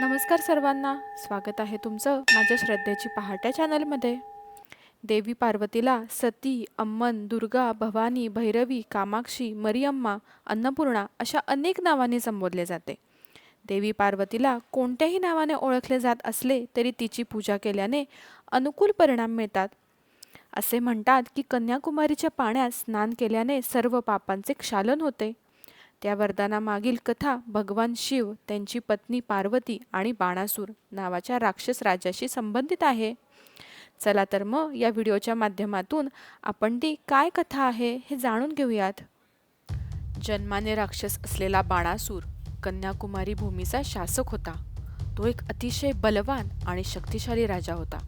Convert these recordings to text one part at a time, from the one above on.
नमस्कार सर्वांना. स्वागत आहे तुमचं माझ्या श्रद्धेची पहाट्या चॅनलमध्ये. देवी पार्वतीला सती अम्मन दुर्गा भवानी भैरवी कामाक्षी मरियम्मा अन्नपूर्णा अशा अनेक नावांनी संबोधले जाते. देवी पार्वतीला कोणत्याही नावाने ओळखले जात असले तरी तिची पूजा केल्याने अनुकूल परिणाम मिळतात. असे म्हणतात की कन्याकुमारीच्या पाण्यात स्नान केल्याने सर्व पापांचे क्षालन होते. त्या वरदानामागील कथा भगवान शिव त्यांची पत्नी पार्वती आणि बाणासूर नावाच्या राक्षस राजाशी संबंधित आहे. चला तर मग या व्हिडिओच्या माध्यमातून आपण ती काय कथा आहे हे जाणून घेऊयात. जन्माने राक्षस असलेला बाणासूर कन्याकुमारी भूमीचा शासक होता. तो एक अतिशय बलवान आणि शक्तिशाली राजा होता.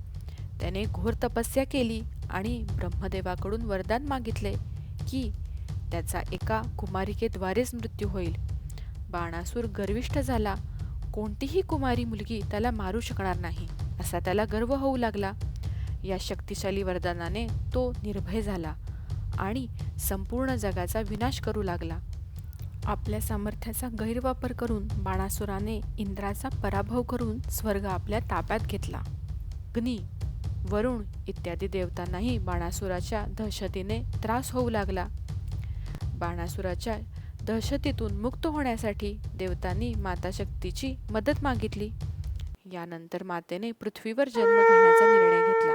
त्याने घोर तपस्या केली आणि ब्रह्मदेवाकडून वरदान मागितले की त्याचा एका कुमारिकेद्वारेच मृत्यू होईल. बाणासूर गर्विष्ठ झाला. कोणतीही कुमारी मुलगी त्याला मारू शकणार नाही असा त्याला गर्व होऊ लागला. या शक्तिशाली वरदानाने तो निर्भय झाला आणि संपूर्ण जगाचा विनाश करू लागला. आपल्या सामर्थ्याचा गैरवापर करून बाणासुराने इंद्राचा पराभव करून स्वर्ग आपल्या ताब्यात घेतला. अग्नी वरुण इत्यादी देवतांनाही बाणासुराच्या दहशतीने त्रास होऊ लागला. बाणासुराच्या दहशतीतून मुक्त होण्यासाठी देवतांनी माता शक्तीची मदत मागितली. यानंतर मातेने पृथ्वीवर जन्म घेण्याचा निर्णय घेतला.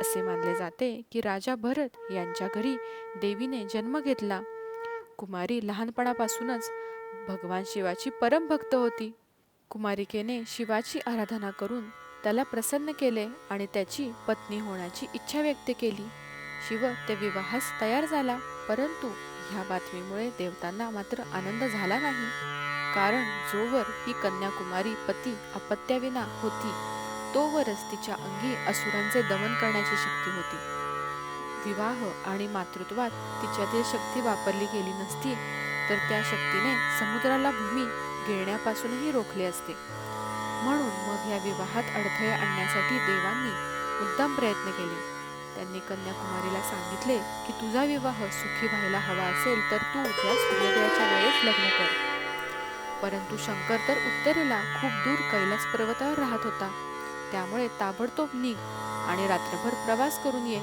असे मानले जाते की राजा भरत यांच्या घरी देवीने जन्म घेतला. कुमारी लहानपणापासूनच भगवान शिवाची परमभक्त होती. कुमारिकेने शिवाची आराधना करून त्याला प्रसन्न केले आणि त्याची पत्नी होण्याची इच्छा व्यक्त केली. शिव ते विवाहास तयार झाला परंतु ह्या बातमीमुळे देवतांना मात्र आनंद झाला नाही. कारण जोवर ही कन्याकुमारी पती अपत्याविना होती तोवरच तिच्या अंगी असुरांचे दमन करण्याची शक्ती होती. विवाह आणि मातृत्वात तिच्यातील शक्ती वापरली गेली नसती तर त्या शक्तीने समुद्राला भूमी गिळण्यापासूनही रोखले असते. म्हणून मग या विवाहात अडथळे आणण्यासाठी देवांनी मुद्दाम प्रयत्न केले. त्यांनी कन्याकुमारीला सांगितले की तुझा विवाह सुखी व्हायला हवा असेल तर तू या सूर्योदयाच्या वेळेस लग्न कर. परंतु शंकर तर उत्तरेला खूप दूर कैलास पर्वतावर राहत होता. त्यामुळे ताबडतोब निघ आणि रात्रभर प्रवास करून ये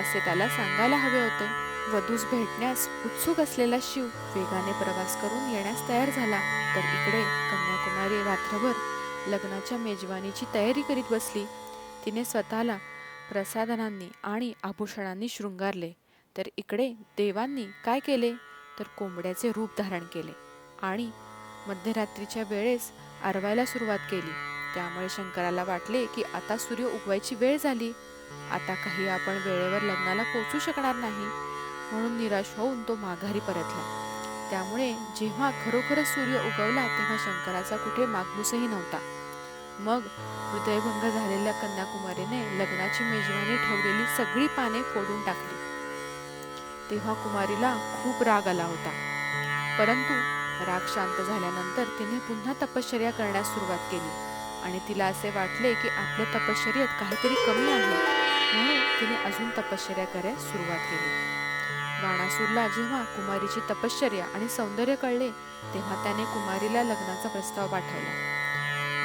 असे त्याला सांगायला हवे होते. वधूस भेटण्यास उत्सुक असलेला शिव वेगाने प्रवास करून येण्यास तयार झाला. तर इकडे कन्याकुमारी रात्रभर लग्नाच्या मेजवानीची तयारी करीत बसली. तिने स्वतःला प्रसाधनांनी आणि आभूषणांनी शृंगारले. तर इकडे देवांनी काय केले? तर कोंबड्याचे रूप धारण केले आणि मध्यरात्रीच्या वेळेस आरवायला सुरुवात केली. त्यामुळे शंकराला वाटले की आता सूर्य उगवायची वेळ झाली. आता काही आपण वेळेवर लग्नाला पोचू शकणार नाही. म्हणून निराश होऊन तो माघारी परतला. त्यामुळे जेव्हा खरोखरच सूर्य उगवला तेव्हा शंकराचा कुठे मागमूसही नव्हता. मग हृदयभंग झालेल्या कन्याकुमारीने लग्नाची मेजवानी ठेवलेली सगळी पाने फोडून टाकली. तेव्हा कुमारीला खूप राग आला होता. परंतु राग शांत झाल्यानंतर तिने पुन्हा तपश्चर्या करण्यास सुरुवात केली आणि तिला असे वाटले की आपल्या तपश्चर्यात काहीतरी कमी आहे. म्हणून तिने अजून तपश्चर्या करायला सुरुवात केली. बाणासूरला जेव्हा कुमारीची तपश्चर्या आणि सौंदर्य कळले तेव्हा त्याने कुमारीला लग्नाचा प्रस्ताव पाठवला.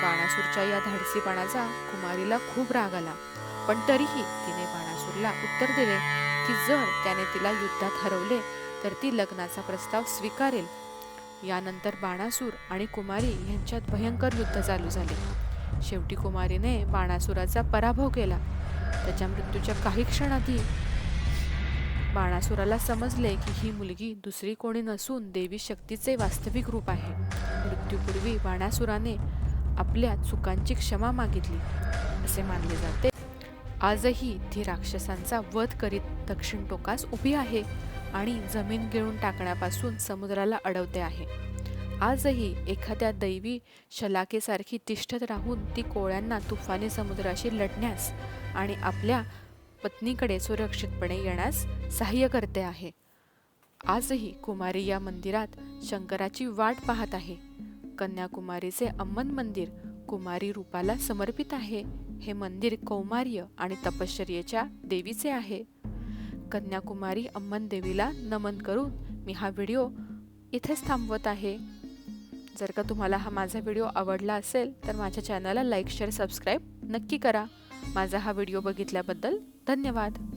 बाणासूरच्या या धाडसीपणाचा कुमारीला खूप राग आला. पण तरीही तिने बाणासूरला उत्तर दिले की जर त्याने तिला युद्धात हरवले तर ती लग्नाचा प्रस्ताव स्वीकारेल. यानंतर बाणासूर आणि कुमारी यांच्यात भयंकर युद्ध चालू झाले. शेवटी कुमारीने बाणासुराचा पराभव केला. त्याच्या मृत्यूच्या काही क्षण बाणासुराला समजले की ही मुलगी दुसरी कोणी नसून देवी शक्तीचे वास्तविक रूप आहे. मृत्यूपूर्वी बाणासुराने आपल्या चुकांची क्षमा मागितली असे मानले जाते. आजही ती राक्षसांचा वध करीत दक्षिण टोकास उभी आहे आणि जमीन गिळून टाकण्यापासून समुद्राला अडवते आहे. आजही एखाद्या दैवी शलाकेसारखी तिष्ठत राहून ती कोळ्यांना तुफानी समुद्राशी लढण्यास आणि आपल्या पत्नीकडे सुरक्षितपणे येण्यास सहाय्य करते आहे. आजही कुमारी या मंदिरात शंकराची वाट पाहत आहे. कन्याकुमारीचे अम्मन मंदिर कुमारी रूपाला समर्पित आहे. हे मंदिर कौमार्य आणि तपश्चर्येच्या देवीचे आहे. कन्याकुमारी अम्मन देवीला नमन करून मी हा व्हिडिओ इथेच थांबवत आहे. जर का तुम्हाला हा माझा व्हिडिओ आवडला असेल तर माझ्या चॅनलला लाईक शेअर सबस्क्राईब नक्की करा. माझा हा व्हिडिओ बघितल्याबद्दल धन्यवाद.